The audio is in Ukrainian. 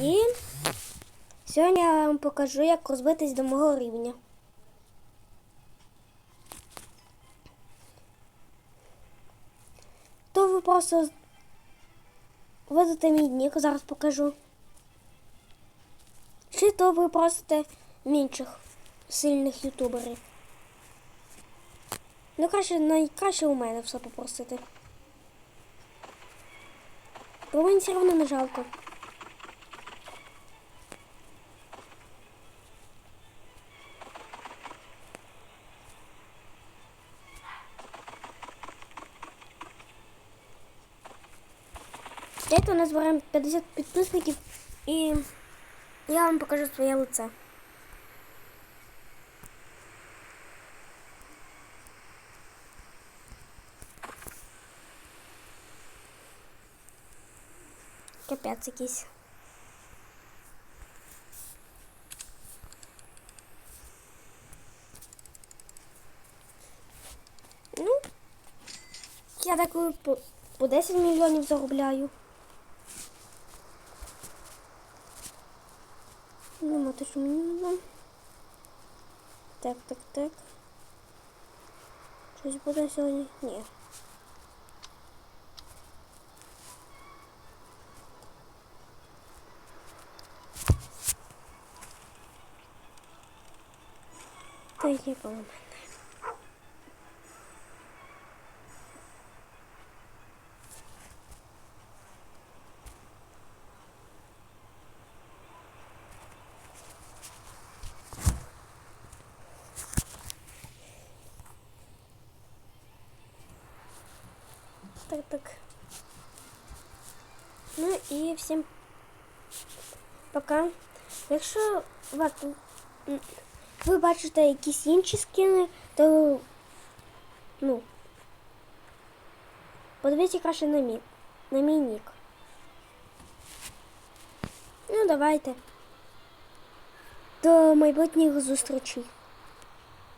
І сьогодні я вам покажу, як розбитись до мого рівня. То ви просто вводите мій нік, зараз покажу. Чи то ви просите в інших сильних ютуберів. Ну, краще, найкраще у мене все попросити. Бо мені все одно не жалко. Дайте назбираємо 50 підписників і я вам покажу своє лице. Капець якийсь. Ну, я такою по, по 10 мільйонів заробляю. Нужно. Так, Так, так. Щось буде сьогодні? Ні. Та є коло Так, так. Ну і всім пока. Якщо вас, м, ви бачите якісь інші скини, то ну подивіться краще на мій, на мій нік. Ну, давайте. До майбутніх зустрічей.